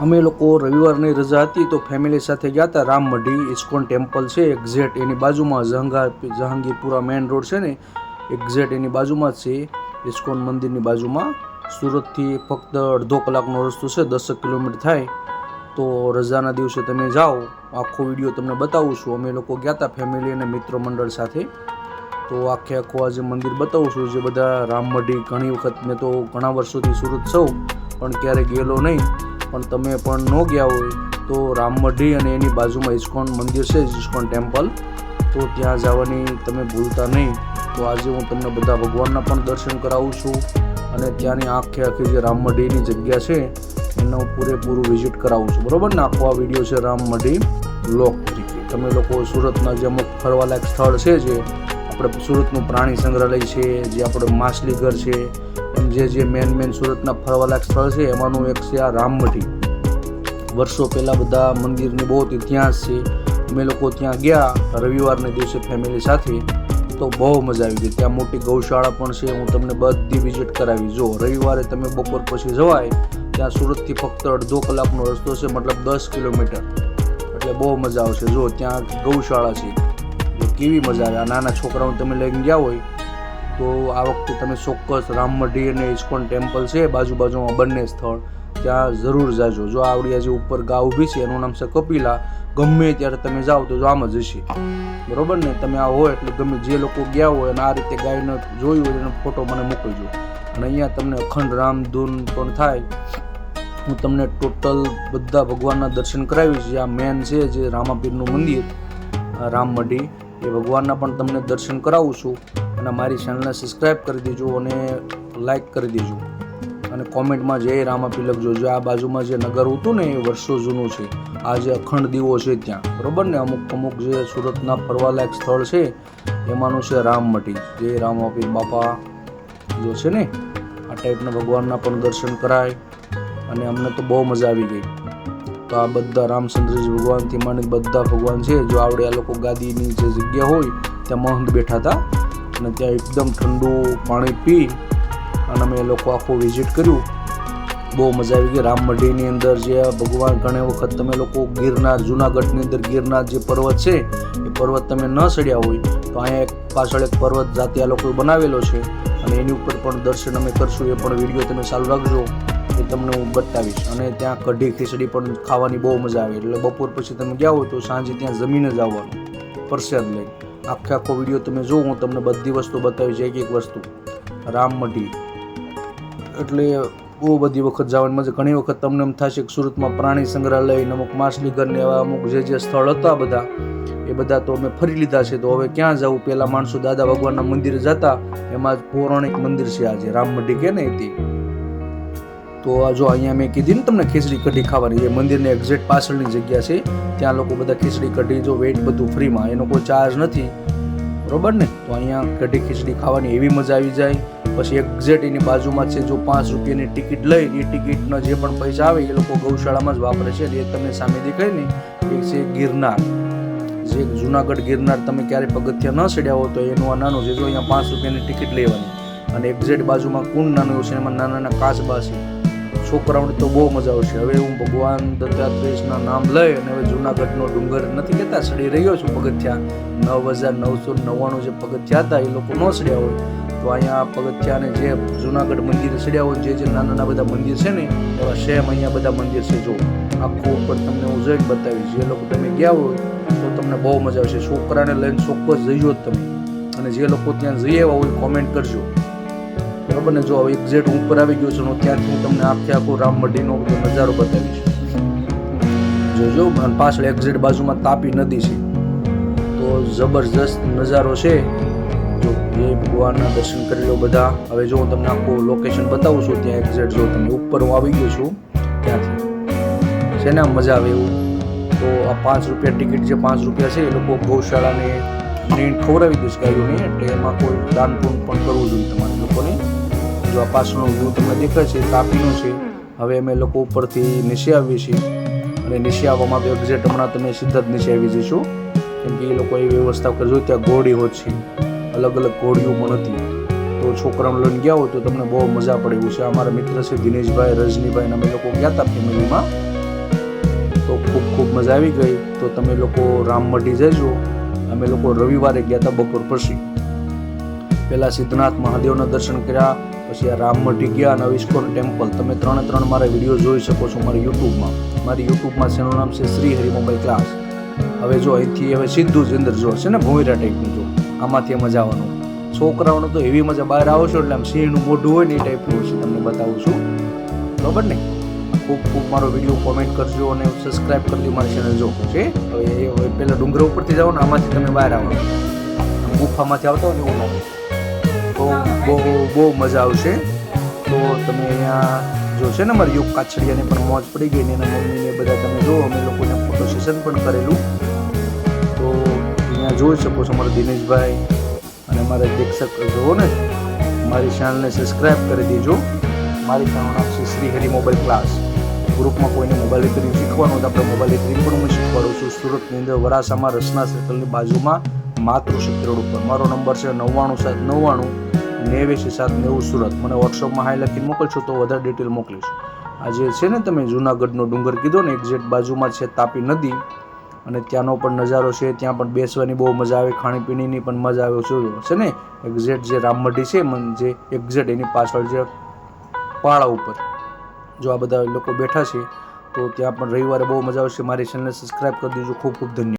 અમે લોકો રવિવારની રજા હતી તો ફેમિલી સાથે ગયા હતા. રામમઢી ઇસ્કોન ટેમ્પલ છે એક્ઝેટ એની બાજુમાં જહાંગા, જહાંગીરપુરા મેઇન રોડ છે ને એક્ઝેટ એની બાજુમાં જ છે. ઇસ્કોન મંદિરની બાજુમાં સુરતથી ફક્ત અડધો કલાકનો રસ્તો છે, દસક કિલોમીટર થાય. તો રજાના દિવસે તમે જાઓ, આખો વીડિયો તમને બતાવું છું. અમે લોકો ગયા હતા ફેમિલી અને મિત્ર મંડળ સાથે. તો આખે આખું આજે મંદિર બતાવું છું, જે બધા રામમઢી ઘણી વખત, મેં તો ઘણા વર્ષોથી સુરત સૌ પણ ક્યારેય ગયેલો નહીં. પણ તમે પણ ન ગયા હોય તો રામમઢી અને એની બાજુમાં ઇસ્કોન મંદિર છે, ઇસ્કોન ટેમ્પલ. તો ત્યાં જવાની તમે ભૂલતા નહીં. તો આજે હું તમને બધા ભગવાનના પણ દર્શન કરાવું છું અને ત્યાંની આખે આખી જે રામમઢીની જગ્યા છે, એનું પૂરેપૂરું વિઝિટ કરાવું છું. બરાબર ને? આખો આ વીડિયો છે રામમઢી લોક તરીકે. તમે લોકો સુરતના જે અમુક ફરવાલાયક સ્થળ છે જે, આપણે સુરતનું પ્રાણી સંગ્રહાલય છે, જે આપણું માછલીઘર છે જે જે મેન મેન સુરતના ફરવાલાયક સ્થળ છે, એમાંનું એક છે આ રામમઢી વર્ષો પહેલાં બધા મંદિરની બહુ ઇતિહાસ છે. અમે લોકો ત્યાં ગયા, રવિવારના દિવસે ફેમિલી સાથે, તો બહુ મજા આવી ગઈ. ત્યાં મોટી ગૌશાળા પણ છે, હું તમને બધી વિઝિટ કરાવી. જો રવિવારે તમે બપોર પછી જવાય, ત્યાં સુરતથી ફક્ત અડધો કલાકનો રસ્તો છે, મતલબ દસ કિલોમીટર. એટલે બહુ મજા આવશે. જો ત્યાં ગૌશાળા છે કેવી મજા આવે. આ નાના છોકરાઓને તમે લઈને ગયા હોય તો આ વખતે તમે ચોક્કસ રામમઢી અને ઇસ્કોન ટેમ્પલ છે બાજુ બાજુમાં બંને સ્થળ, ત્યાં જરૂર જાજો. જો આવડિયા જે ઉપર ગા ઊભી છે, એનું નામ છે કપિલા, ગમે ત્યારે તમે જાઓ તો આમ જ હશે. બરોબર ને? તમે આ હોય એટલે ગમે જે લોકો ગયા હોય અને આ રીતે ગાયને જોયું હોય એનો ફોટો મને મોકલજો. અને અહીંયા તમને અખંડ રામધૂન પણ થાય. હું તમને ટોટલ બધા ભગવાનના દર્શન કરાવીશ. જે આ મેન છે, જે રામાપીરનું મંદિર રામમઢી એ ભગવાનના પણ તમને દર્શન કરાવું છું. અને મારી ચેનલને સબસ્ક્રાઈબ કરી દેજો અને લાઈક કરી દેજો. અને કોમેન્ટમાં જય રામાપીર લખજો જો આ બાજુમાં જે નગર હતું ને એ વર્ષો જૂનું છે. આ જે અખંડ દીવો છે ત્યાં. બરાબર ને? અમુક અમુક જે સુરતના ફરવાલાયક સ્થળ છે, એમાંનું છે રામમટી જે રામાપીર બાપા. જો છે ને, આ ટાઈપના ભગવાનના પણ દર્શન કરાય. અને અમને તો બહુ મજા આવી ગઈ. તો આ બધા રામચંદ્રજી ભગવાનથી માંડીને બધા ભગવાન છે. જો આવડે આ લોકો ગાદીની જે જગ્યા હોય, ત્યાં મહંત બેઠા હતા અને ત્યાં એકદમ ઠંડુ પાણી પી અને અમે એ લોકો આખું વિઝિટ કર્યું. બહુ મજા આવી ગઈ. રામ મઢીની અંદર જે ભગવાન ઘણી વખત તમે લોકો ગિરનાર, જુનાગઢની અંદર ગિરનાર જે પર્વત છે, એ પર્વત તમે ન ચડ્યા હોય, તો અહીંયા એક પાછળ એક પર્વત જાતે આ લોકોએ બનાવેલો છે અને એની ઉપર પણ દર્શન અમે કરશું. એ પણ વીડિયો તમે ચાલુ રાખજો. તમને હું બતાવીશ. અને ત્યાં કઢી, ખીચડી પણ ખાવાની બહુ મજા આવે. એટલે બપોર પછી તમે ગયા હોય તો સાંજે ત્યાં જમીને જ આવવાનું. પરસાદ લઈને. આખે આખો વીડિયો તમે જો હું તમને બધી વસ્તુ બતાવીશ, એક એક વસ્તુ. રામમઢી એટલે બહુ બધી વખત જવાની મજા. ઘણી વખત તમને એમ થશે કે સુરતમાં પ્રાણી સંગ્રહાલય અમુક માછલી ઘરને એવા અમુક જે જે સ્થળ હતા બધા, એ બધા તો અમે ફરી લીધા છે. તો હવે ક્યાં જવું પહેલાં માણસો દાદા ભગવાનના મંદિરે જતા. એમાં જ પૌરાણિક મંદિર છે આજે. રામમઢી કે ને તે? તો જો અહીંયા મેં કીધી ને તમને ખીચડી કઢી ખાવાની એ મંદિરની એક્ઝેક્ટ પાછળની જગ્યા છે, ત્યાં લોકો બધા ખીચડી કઢી, જો વેટ બધું ફ્રીમાં, એનો કોઈ ચાર્જ નથી. બરોબર ને? તો અહીંયા કઢી ખીચડી ખાવાની એવી મજા આવી જાય. પછી એક્ઝેક્ટ એની બાજુમાં છે જો પાંચ રૂપિયાની ટિકિટ લઈ, એ ટિકિટના જે પણ પૈસા આવે, એ લોકો ગૌશાળામાં જ વાપરે છે. એ તમને સામે દેખાય ને, એ છે ગિરનાર. જે જુનાગઢ ગિરનાર તમે ક્યારેય પગથિયા ન ચડ્યા હો, તો એનું આ નાનું છે, જો અહીંયા પાંચ રૂપિયાની ટિકિટ લેવાની. અને એક્ઝેક્ટ બાજુમાં કુંડ નાનું છે, એમાં નાના નાના કાચબા છે. છોકરાઓને તો બહુ મજા આવશે. હવે હું ભગવાન દત્તાત્રેયના નામ લઈ અને હવે જુનાગઢનો ડુંગર નથી કહેતા, સડી રહ્યો છું પગથિયા. નવ હજાર નવસો નવ્વાણું જે પગથિયા હતા, એ લોકો ન સડ્યા હોય. તો અહીંયા પગથિયાને જે જુનાગઢ મંદિર સડ્યા હોય, જે જે નાના નાના બધા મંદિર છે ને, એવા સેમ અહીંયા બધા મંદિર છે. જો આખું ઉપર તમને હું જોઈને બતાવીશ. જે લોકો તમે ગયા હોય, તો તમને બહુ મજા આવશે. છોકરાને લઈને ચોક્કસ જઈજો તમે. અને જે લોકો ત્યાં જઈ આવ્યા હોય કોમેન્ટ કરજો. બરાબર ને, જો હવે હું ઉપર આવી ગયો છું ત્યાંથી હું તમને આખે આખો રામમઢીનો બધો નજારો બતાવીશ. જોજો, અને પાછળ એક્ઝેક્ટ બાજુમાં તાપી નદી છે. તો જબરજસ્ત નજારો છે. જો એ ભગવાનના દર્શન કરી લો બધા. હવે જો હું તમને આખું લોકેશન બતાવું છું, ત્યાં એક્ઝેક્ટ જો તમે ઉપર હું આવી ગયો છું, ત્યાંથી. છે ને મજા આવે એવું? તો આ પાંચ રૂપિયા ટિકિટ જે પાંચ રૂપિયા છે, એ લોકો ગૌશાળાને નીણ ખવડાવી દઈશ ગાયોને, એટલે એમાં કોઈ દાન પણ કરવું જોઈએ તમારે લોકોને. જો આ પાછળનો વ્યૂ તમને દેખાય છે તાપીનો છે. હવે અમે લોકો ઉપરથી નીચે આવીએ છીએ અને નીચે આવવામાં તો એક્ઝેક્ટ હમણાં તમે સીધા જ નીચે આવી જઈશું કેમ કે એ લોકો એ વ્યવસ્થા કરજો ત્યાં ઘોડી હોત છે, અલગ અલગ ઘોડીઓ પણ હતી. તો છોકરાઓને લઈને ગયા હોય તો તમને બહુ મજા પડે એવું છે. અમારા મિત્ર છે દિનેશભાઈ, રજનીભાઈ અમે લોકો ગયા હતા ફેમિલીમાં. તો ખૂબ ખૂબ મજા આવી ગઈ. તો તમે લોકો રામમઢી જજો. અમે લોકો રવિવારે ગયા હતા બપોર પછી. પહેલાં સિદ્ધનાથ મહાદેવના દર્શન કર્યા. પછી આ રામમઢી ગયા અને ઇસ્કોન ટેમ્પલ. તમે ત્રણે ત્રણ મારા વીડિયો જોઈ શકો છો મારી યુટ્યુબમાં મારી યુટ્યુબમાં છે નામ છે શ્રી હરિ મોબાઈલ ક્લાસ. હવે જો અહીંથી હવે સીધું જ અંદર જો છે ને ભૂમિરા ટાઈપનું જો. આમાંથી એમ આવવાનું છોકરાઓને તો એવી મજા બહાર આવો છો એટલે આમ સિંહનું મોઢું હોય ને એ ટાઈપનું છે તમને બતાવું છું. બરાબર ને? ખૂબ ખૂબ મારો વીડિયો કોમેન્ટ કરજો અને સબસ્ક્રાઇબ કરજો મારી ચેનલ જો. છે હવે પહેલાં ડુંગર ઉપરથી જાઓ ને આમાંથી તમે બહાર આવો. ગુફામાંથી આવતા હોય ને એવું લાગે તો બહુ બહુ મજા આવશે. તો તમે અહીંયા જોશે ને મારી યુગ કાછડિયાને પણ મોજ પડી ગઈ ને એના મમ્મીને બધા તમે જો, અમે લોકોને ફોટો સેશન પણ કરેલું. તો અહીંયા જોઈ શકો છો મારા દિનેશભાઈ અને મારા દીક્ષક જુઓ ને, મારી ચેનલને સબસ્ક્રાઇબ કરી દેજો. મારી ચેનલનું નામ છે શ્રી હરિ મોબાઈલ ક્લાસ ગ્રુપમાં કોઈને મોબાઈલ રિપેરિંગ શીખવાનું હોય તો આપણે મોબાઈલ રિપેરિંગ પણ હું શીખવાડું છું. સુરતની અંદર વરાસામાં રસના સર્કલની બાજુમાં માતૃશક્તિ રોડ ઉપર. મારો નંબર છે નવ્વાણું સાત નવ્વાણું નેવ્યાસી સાત નેવું સુરત. મને વોટ્સઅપમાં હાઈ લખી મોકલશો તો વધારે ડિટેલ મોકલીશ. આ જે છે ને તમે જુનાગઢનો ડુંગર કીધો ને, એક્ઝેક્ટ બાજુમાં છે તાપી નદી. અને ત્યાંનો પણ નજારો છે, ત્યાં પણ બેસવાની બહુ મજા આવે, ખાણીપીણીની પણ મજા આવે છે છે ને? એક્ઝેક્ટ જે રામમઢી છે જે એક્ઝેક્ટ એની પાછળ જે પાળા ઉપર. જો આ બધા લોકો બેઠા છે, તો ત્યાં પણ રવિવારે બહુ મજા આવશે. મારી ચેનલને સબસ્ક્રાઈબ કરી દેજો. ખૂબ ખૂબ ધન્યવાદ.